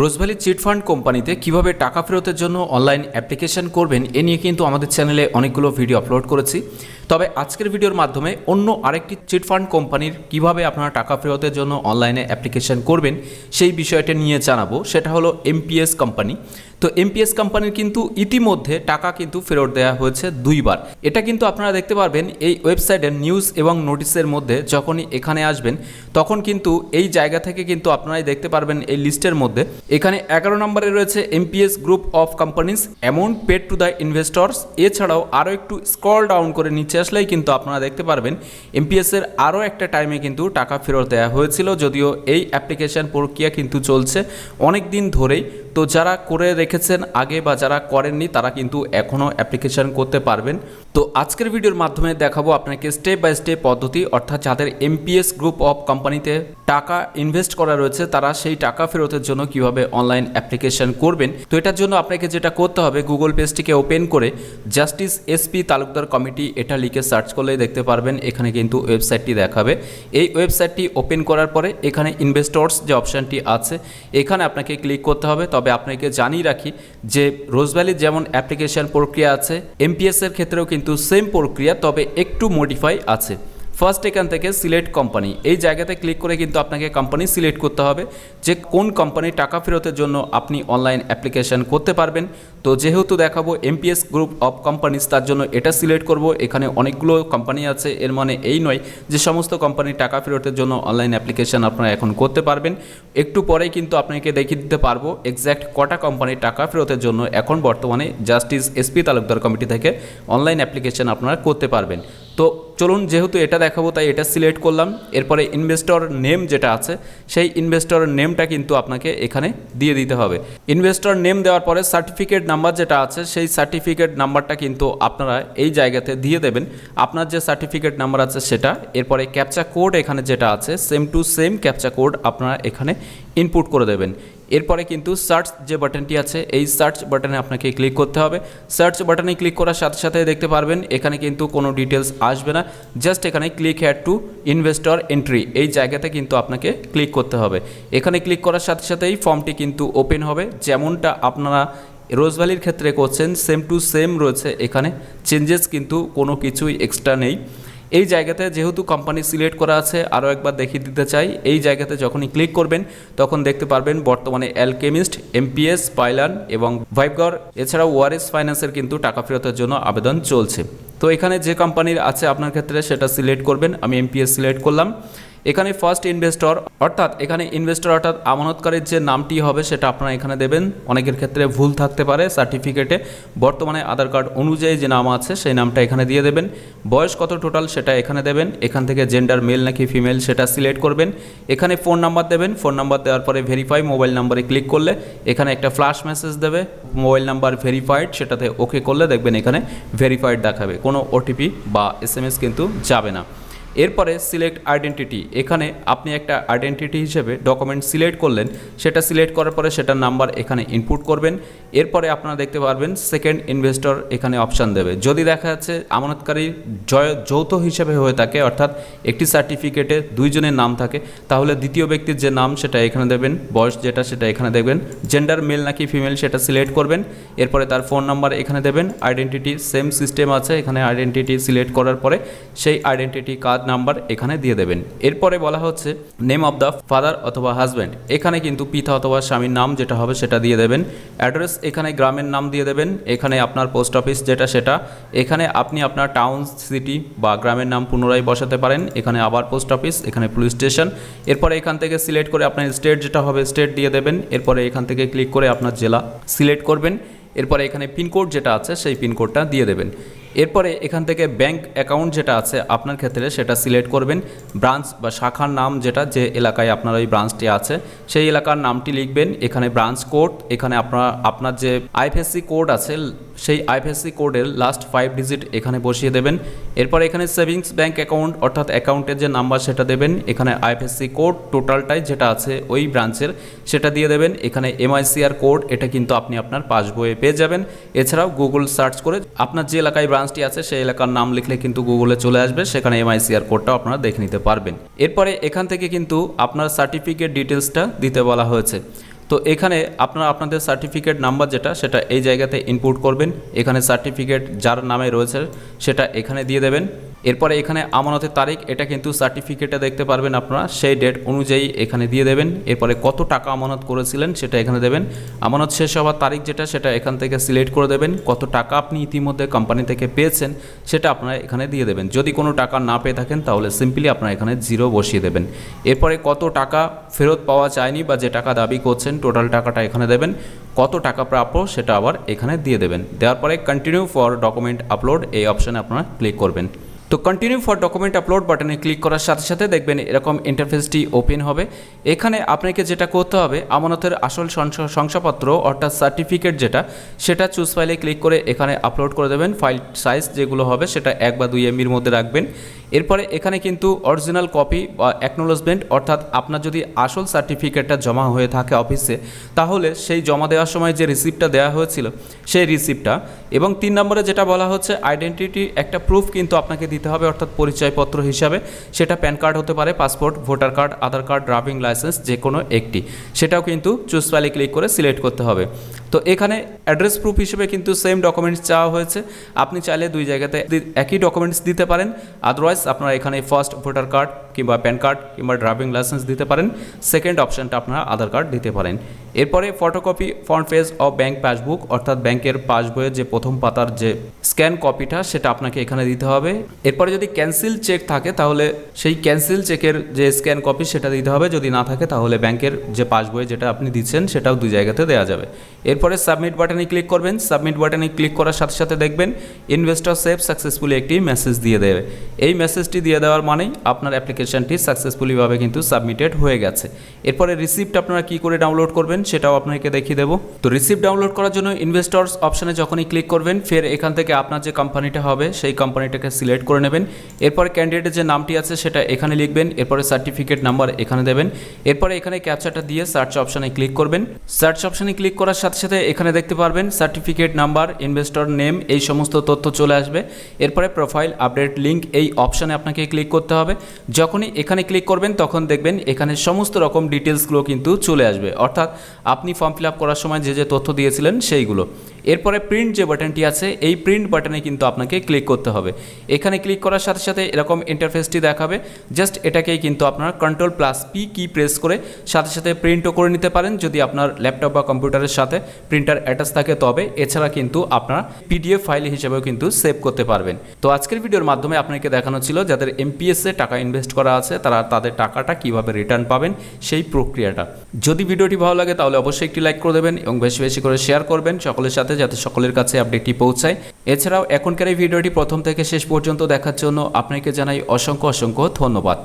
Rose Valley chit fund কোম্পানিতে কীভাবে টাকা ফেরতের জন্য অনলাইন অ্যাপ্লিকেশন করবেন, এ নিয়ে কিন্তু আমাদের চ্যানেলে অনেকগুলো ভিডিও আপলোড করেছি। তবে আজকের ভিডিওর মাধ্যমে অন্য আরেকটি চিটফান্ড কোম্পানির কীভাবে আপনারা টাকা ফেরতের জন্য অনলাইনে অ্যাপ্লিকেশন করবেন, সেই বিষয়টা নিয়ে জানাব। সেটা হলো এমপিএস কোম্পানি। তো এমপিএস কোম্পানির কিন্তু ইতিমধ্যে টাকা কিন্তু ফেরত দেওয়া হয়েছে দুইবার। এটা কিন্তু আপনারা দেখতে পারবেন, এই ওয়েবসাইটের নিউজ এবং নোটিসের মধ্যে যখনই এখানে আসবেন, তখন কিন্তু এই জায়গা থেকে কিন্তু আপনারাই দেখতে পারবেন এই লিস্টের মধ্যে। এখানে এগারো নম্বরে রয়েছে MPS group of companies amount paid to the investors এছাড়াও আরও একটু স্ক্রল ডাউন করে নিচে আসলেই কিন্তু আপনারা দেখতে পারবেন এমপিএসের আরও একটা টাইমে কিন্তু টাকা ফেরত দেওয়া হয়েছিল, যদিও এই অ্যাপ্লিকেশন প্রক্রিয়া কিন্তু চলছে অনেক দিন ধরেই। তো যারা করে রেখেছেন আগে বা যারা করেননি তারা কিন্তু এখনও অ্যাপ্লিকেশান করতে পারবেন। তো আজকের ভিডিওর মাধ্যমে দেখাবো আপনাকে স্টেপ বাই স্টেপ পদ্ধতি, অর্থাৎ যাদের এমপিএস গ্রুপ অফ কোম্পানিতে টাকা ইনভেস্ট করা রয়েছে, তারা সেই টাকা ফেরতের জন্য কীভাবে অনলাইন অ্যাপ্লিকেশন করবেন। তো এটার জন্য আপনাকে যেটা করতে হবে গুগল পেজটিকে ওপেন করে জাস্টিস এসপি তালুকদার কমিটি, এটা লিখে সার্চ করলেই দেখতে পারবেন, এখানে কিন্তু ওয়েবসাইটটি দেখাবে। এই ওয়েবসাইটটি ওপেন করার পরে এখানে ইনভেস্টর্স যে অপশানটি আছে, এখানে আপনাকে ক্লিক করতে হবে। তবে আপনাকে জানিয়ে রাখি যে রোজভ্যালির যেমন অ্যাপ্লিকেশন প্রক্রিয়া আছে এমপিএস এর ক্ষেত্রেও কিন্তু সেম প্রক্রিয়া তবে একটু মডিফাই আছে। ফার্স্ট এখান থেকে সিলেক্ট কোম্পানি এই জায়গাতে ক্লিক করে কিন্তু আপনাকে কোম্পানি সিলেক্ট করতে হবে। যে কোন কোম্পানির টাকা ফেরতের জন্য আপনি অনলাইন অ্যাপ্লিকেশন করতে পারবেন। তো যেহেতু দেখাবো এমপিএস গ্রুপ অফ কোম্পানিজ তার জন্য এটা সিলেক্ট করব। এখানে অনেকগুলো কোম্পানি আছে। এর মানে এই নয় যে সমস্ত কোম্পানির টাকা ফেরতের জন্য অনলাইন অ্যাপ্লিকেশন আপনারা এখন করতে পারবেন। একটু পরেই কিন্তু আপনাকে দেখিয়ে দিতে পারব এক্স্যাক্ট কটা কোম্পানির টাকা ফেরতের জন্য এখন বর্তমানে justice S P Talukdar committee থেকে অনলাইন অ্যাপ্লিকেশন আপনারা করতে পারবেন। তো চলুন যেহেতু এটা দেখাবো, তাই এটা সিলেক্ট করলাম। এরপরে ইনভেস্টর নেম যেটা আছে, সেই ইনভেস্টর নেমটা কিন্তু আপনাকে এখানে দিয়ে দিতে হবে। ইনভেস্টর নেম দেওয়ার পরে সার্টিফিকেট নাম্বার যেটা আছে, সেই সার্টিফিকেট নাম্বারটা কিন্তু আপনারা এই জায়গাতে দিয়ে দেবেন। আপনার যে সার্টিফিকেট নাম্বার আছে সেটা, এরপরে ক্যাপচা কোড এখানে যেটা আছে same to same captcha code আপনারা এখানে ইনপুট করে দেবেন। এরপরে কিন্তু সার্চ যে বাটনটি আছে, এই সার্চ বাটনে আপনাকে ক্লিক করতে হবে। সার্চ বাটনে ক্লিক করার সাথে সাথে দেখতে পারবেন, এখানে কিন্তু কোনো ডিটেলস আসবে না। জাস্ট এখানে click had to investor entry, এই জায়গাতে কিন্তু আপনাকে ক্লিক করতে হবে। এখানে ক্লিক করার সাথে সাথেই ফর্মটি কিন্তু ওপেন হবে। যেমনটা আপনারা রোজভ্যালির ক্ষেত্রে করছেন, সেম টু সেম রয়েছে এখানে। চেঞ্জেস কিন্তু কোনো কিছুই এক্সট্রা নেই। এই জায়গাতে যেহেতু কোম্পানি সিলেক্ট করা আছে আরও একবার দেখিয়ে দিতে চাই, এই জায়গাতে যখনই ক্লিক করবেন, তখন দেখতে পারবেন বর্তমানে অ্যালকেমিস্ট এমপিএস পাইলান এবং ভাইবগর এছাড়াও ওয়ারেস ফাইন্যান্সের কিন্তু টাকা ফেরতের জন্য আবেদন চলছে। তো এখানে যে কোম্পানির আছে, আপনার ক্ষেত্রে সেটা সিলেক্ট করবেন। আমি এমপিএস সিলেক্ট করলাম। এখানে ফার্স্ট ইনভেস্টর অর্থাৎ এখানে ইনভেস্টর অর্থাৎ আমানতকারীর যে নামটি হবে সেটা আপনারা এখানে দেবেন। অনেকের ক্ষেত্রে ভুল থাকতে পারে সার্টিফিকেটে বর্তমানে আধার কার্ড অনুযায়ী যে নাম আছে সেই নামটা এখানে দিয়ে দেবেন। বয়স কত টোটাল সেটা এখানে দেবেন। এখান থেকে জেন্ডার মেল নাকি ফিমেল সেটা সিলেক্ট করবেন। এখানে ফোন নাম্বার দেবেন। ফোন নাম্বার দেওয়ার পরে ভেরিফাই মোবাইল নাম্বারে ক্লিক করলে এখানে একটা ফ্ল্যাশ মেসেজ দেবে। মোবাইল নাম্বার ভেরিফাইড সেটাতে ওকে করলে দেখবেন এখানে ভেরিফাইড দেখাবে। কোনো ওটিপি বা এস কিন্তু যাবে না। এরপরে সিলেক্ট আইডেন্টিটি। এখানে আপনি একটা আইডেন্টিটি হিসেবে ডকুমেন্ট সিলেক্ট করলেন, সেটা সিলেক্ট করার পরে সেটার নাম্বার এখানে ইনপুট করবেন। এরপরে আপনারা দেখতে পারবেন সেকেন্ড ইনভেস্টর এখানে অপশান দেবে। যদি দেখা যাচ্ছে আমানতকারী জয় যৌথ হিসেবে হয়ে থাকে, অর্থাৎ একটি সার্টিফিকেটে দুইজনের নাম থাকে, তাহলে দ্বিতীয় ব্যক্তির যে নাম সেটা এখানে দেবেন, বয়স যেটা সেটা এখানে দেখবেন জেন্ডার মেল নাকি ফিমেল সেটা সিলেক্ট করবেন। এরপরে তার ফোন নাম্বার এখানে দেবেন আইডেন্টিটি সেম সিস্টেম আছে, এখানে আইডেন্টিটি সিলেক্ট করার পরে সেই আইডেন্টিটি কার্ড নাম্বার এখানে দিয়ে দেবেন। এরপরে বলা হচ্ছে নেম অফ দ্য ফাদার অথবা হাজব্যান্ড এখানে কিন্তু পিতা অথবা স্বামীর নাম যেটা হবে সেটা দিয়ে দেবেন। অ্যাড্রেস এখানে গ্রামের নাম দিয়ে দেবেন। এখানে আপনার পোস্ট অফিস যেটা সেটা। এখানে আপনি আপনার টাউন সিটি বা গ্রামের নাম পুনরায় বসাতে পারেন। এখানে আবার পোস্ট অফিস এখানে পুলিশ স্টেশন এরপরে এখান থেকে সিলেক্ট করে আপনার স্টেট যেটা হবে স্টেট দিয়ে দেবেন। এরপরে এখান থেকে ক্লিক করে আপনার জেলা সিলেক্ট করবেন। এরপরে এখানে পিনকোড যেটা আছে, সেই পিনকোডটা দিয়ে দেবেন। এরপরে এখান থেকে ব্যাংক অ্যাকাউন্ট যেটা আছে আপনার ক্ষেত্রে সেটা সিলেক্ট করবেন। ব্রাঞ্চ বা শাখার নাম যেটা, যে এলাকায় আপনার ওই ব্রাঞ্চটি আছে, সেই এলাকার নামটি লিখবেন। এখানে ব্রাঞ্চ কোড, এখানে আপনার আপনার যে আইএফএসসি কোড আছে সেই আইএফএসসি কোডের লাস্ট ফাইভ ডিজিট এখানে বসিয়ে দেবেন। এরপর এখানে সেভিংস ব্যাংক অ্যাকাউন্ট অর্থাৎ অ্যাকাউন্টের যে নাম্বার সেটা দেবেন। এখানে আইএফএসসি কোড টোটালটাই যেটা আছে ওই ব্রাঞ্চের সেটা দিয়ে দেবেন। এখানে এমআইসিআর কোড এটা কিন্তু আপনি আপনার পাসবইয়ে পেয়ে যাবেন। এছাড়াও গুগল সার্চ করে আপনার যে এলাকায় ব্রাঞ্চটি আছে সেই এলাকার নাম লিখলে কিন্তু গুগলে চলে আসবে। সেখানে এমআইসিআর কোডটাও আপনারা দেখে নিতে পারবেন। এরপরে এখান থেকে কিন্তু আপনার সার্টিফিকেট ডিটেলসটা দিতে বলা হয়েছে। তো এখানে আপনারা আপনাদের সার্টিফিকেট নাম্বার যেটা, সেটা এই জায়গাতে ইনপুট করবেন। এখানে সার্টিফিকেট যার নামে রয়েছে, সেটা এখানে দিয়ে দেবেন। এরপরে এখানে আমানতের তারিখ, এটা কিন্তু সার্টিফিকেটে দেখতে পারবেন আপনারা। সেই ডেট অনুযায়ী এখানে দিয়ে দেবেন। এরপরে কত টাকা আমানত করেছিলেন সেটা এখানে দেবেন। আমানত শেষ হওয়ার তারিখ যেটা, সেটা এখান থেকে সিলেক্ট করে দেবেন। কত টাকা আপনি ইতিমধ্যে কোম্পানি থেকে পেয়েছেন, সেটা আপনারা এখানে দিয়ে দেবেন। যদি কোনো টাকা না পেয়ে থাকেন, তাহলে সিম্পলি আপনারা এখানে জিরো বসিয়ে দেবেন। এরপরে কত টাকা ফেরত পাওয়া যায়নি বা যে টাকা দাবি করছেন টোটাল টাকাটা এখানে দেবেন। কত টাকা প্রাপ্য, সেটা আবার এখানে দিয়ে দেবেন। দেওয়ার পরে কন্টিনিউ ফর ডকুমেন্ট আপলোড এই অপশানে আপনারা ক্লিক করবেন। তো কন্টিনিউ ফর ডকুমেন্ট আপলোড বাটনে ক্লিক করার সাথে সাথে দেখবেন এরকম ইন্টারফেসটি ওপেন হবে। এখানে আপনাকে যেটা করতে হবে, আমানতের আসল শংসাপত্র অর্থাৎ সার্টিফিকেট যেটা, সেটা চুজ ফাইলে ক্লিক করে এখানে আপলোড করে দেবেন। ফাইল সাইজ যেগুলো হবে সেটা এক বা দুই এমবির মধ্যে রাখবেন। এরপরে এখানে কিন্তু অরিজিনাল কপি বা অ্যাকনোলজমেন্ট অর্থাৎ আপনার যদি আসল সার্টিফিকেটটা জমা হয়ে থাকে অফিসে তাহলে সেই জমা দেওয়ার সময় যে রিসিপ্টটা দেওয়া হয়েছিল, সেই রিসিপ্টটা এবং তিন নম্বরে যেটা বলা হচ্ছে আইডেন্টিটি একটা প্রুফ কিন্তু আপনাকে দিতে হবে, অর্থাৎ পরিচয়পত্র হিসাবে। সেটা প্যান কার্ড হতে পারে passport voter card Aadhaar card driving licence যে কোনো একটি। সেটাও কিন্তু চুজ ফাইলে ক্লিক করে সিলেক্ট করতে হবে। তো এখানে অ্যাড্রেস প্রুফ হিসেবে কিন্তু সেম ডকুমেন্টস চাওয়া হয়েছে। আপনি চাইলে দুই জায়গাতে একই ডকুমেন্টস দিতে পারেন। আদারওয়াইজ আপনারা এখানে ফার্স্ট ভোটার কার্ড কিংবা প্যান কার্ড কিংবা ড্রাইভিং লাইসেন্স দিতে পারেন। সেকেন্ড অপশানটা আপনারা আধার কার্ড দিতে পারেন। এরপরে photocopy front page of bank passbook অর্থাৎ ব্যাংকের পাসবইয়ের যে প্রথম পাতার যে স্ক্যান কপিটা সেটা আপনাকে এখানে দিতে হবে। এরপরে যদি ক্যান্সেল চেক থাকে, তাহলে সেই ক্যান্সেল চেকের যে স্ক্যান কপি সেটা দিতে হবে। যদি না থাকে, তাহলে ব্যাংকের যে পাসবই যেটা আপনি দিচ্ছেন, সেটাও দুই জায়গাতে দেওয়া যাবে। এরপরে সাবমিট বাটনে ক্লিক করবেন। সাবমিট বাটনে ক্লিক করার সাথে সাথে দেখবেন ইনভেস্টর সেভ সাকসেসফুলি একটি মেসেজ দিয়ে দেবে। এই মেসেজটি দিয়ে দেওয়ার মানেই আপনার অ্যাপ্লিকেশনটি সাকসেসফুলিভাবে কিন্তু সাবমিটেড হয়ে গেছে। এরপরে রিসিপ্ট আপনারা কি করে ডাউনলোড করবেন সেটাও আপনাকে দেখিয়ে দেবো। তো রিসিপ্ট ডাউনলোড করার জন্য ইনভেস্টর্স অপশানে যখনই ক্লিক করবেন, ফের এখান থেকে আপনার যে কোম্পানিটা হবে, সেই কোম্পানিটাকে সিলেক্ট করে নেবেন। এরপরে ক্যান্ডিডেটের যে নামটি আছে, সেটা এখানে লিখবেন, এরপরে সার্টিফিকেট নাম্বার এখানে দেবেন। এরপরে এখানে ক্যাপচারটা দিয়ে সার্চ অপশানে ক্লিক করবেন। সার্চ অপশানে ক্লিক করার সাথে সাথে এখানে দেখতে পারবেন সার্টিফিকেট নাম্বার ইনভেস্টর নেম এই সমস্ত তথ্য চলে আসবে। এরপরে প্রোফাইল আপডেট লিঙ্ক এই অপশানে আপনাকে ক্লিক করতে হবে। যখনই এখানে ক্লিক করবেন, তখন দেখবেন এখানে সমস্ত রকম ডিটেলসগুলো কিন্তু চলে আসবে। অর্থাৎ আপনি ফর্ম ফিল আপ করার সময় যে যে তথ্য দিয়েছিলেন সেইগুলো। এরপরে প্রিন্ট যে বাটনটি আছে, এই প্রিন্ট বাটনে কিন্তু আপনাকে ক্লিক করতে হবে। এখানে ক্লিক করার সাথে সাথে এরকম ইন্টারফেসটি দেখাবে। জাস্ট এটাকেই কিন্তু আপনার control plus P key press করে সাথে সাথে প্রিন্টও করে নিতে পারেন। যদি আপনার ল্যাপটপ বা কম্পিউটারের সাথে প্রিন্টার অ্যাটাচ থাকে তবে, এছাড়া কিন্তু আপনার পিডিএফ ফাইল হিসেবেও কিন্তু সেভ করতে পারবেন। তো আজকের ভিডিওর মাধ্যমে আপনাকে দেখানো ছিল যাদের এমপিএসে টাকা ইনভেস্ট করা আছে, তারা তাদের টাকাটা কীভাবে রিটার্ন পাবেন সেই প্রক্রিয়াটা। যদি ভিডিওটি ভালো লাগে তাহলে অবশ্যই একটি লাইক করে দেবেন এবং বেশি বেশি করে শেয়ার করবেন। সকলের সাথে যাতে সকলের কাছে আপডেটটি পৌঁছায়। এছাড়াও এখনকার এই ভিডিওটি প্রথম থেকে শেষ পর্যন্ত দেখার জন্য আপনাকে জানাই অসংখ্য অসংখ্য ধন্যবাদ।